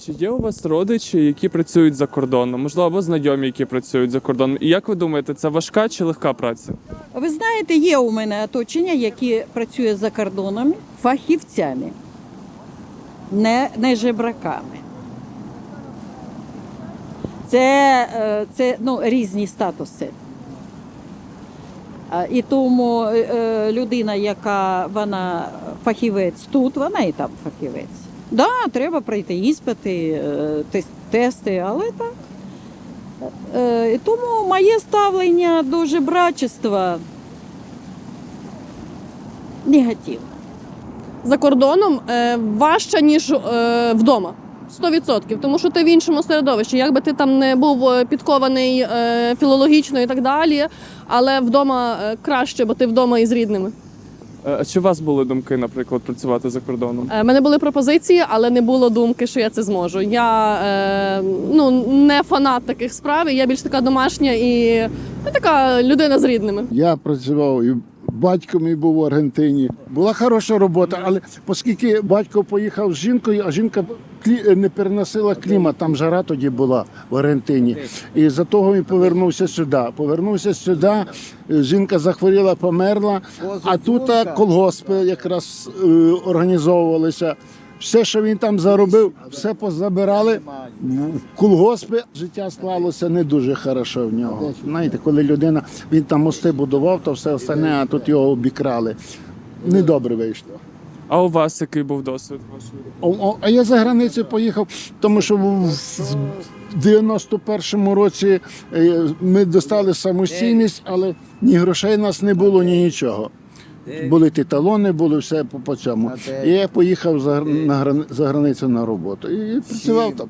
Чи є у вас родичі, які працюють за кордоном? Можливо, або знайомі, які працюють за кордоном? І як ви думаєте, це важка чи легка праця? Ви знаєте, є у мене оточення, яке працює за кордоном фахівцями, не, не жебраками. Це, е, це ну, різні статуси. І тому е, е, людина, яка вона фахівець тут, вона і там фахівець. Да, треба пройти іспити, е, тести, але так. Е, Тому моє ставлення до жебрачества негативне. за кордоном е, важче, ніж вдома. 100%. Тому що ти в іншому середовищі. Як би ти там не був підкований філологічно і так далі, але вдома краще, бо ти вдома із рідними. Е, А чи у вас були думки, наприклад, працювати за кордоном? У мене були пропозиції, але не було думки, що я це зможу. Я е, ну, не фанат таких справ, я більш така домашня і ну, така людина з рідними. Я працював і батько мій був в Аргентині. Була хороша робота, але оскільки батько поїхав з жінкою, а жінка клі- не переносила клімат, там жара тоді була в Аргентині. І за того він повернувся сюди. Повернувся сюди, е, жінка захворіла, померла, а тут колгоспи якраз е, організовувалися. Все, що він там заробив, все позабирали в колгоспи. Життя склалося не дуже хорошо в нього. Знаєте, коли людина він там мости будував, то все остальне, а тут його обікрали. Недобре вийшло. А у вас який був досвід? О, о, А я за границю поїхав, тому що в в 91-му році е, ми достали самостійність, але ні грошей у нас не було, ні нічого. Були ті талони, були все по, по цьому. І я поїхав за, на, за границю на роботу. І працював там.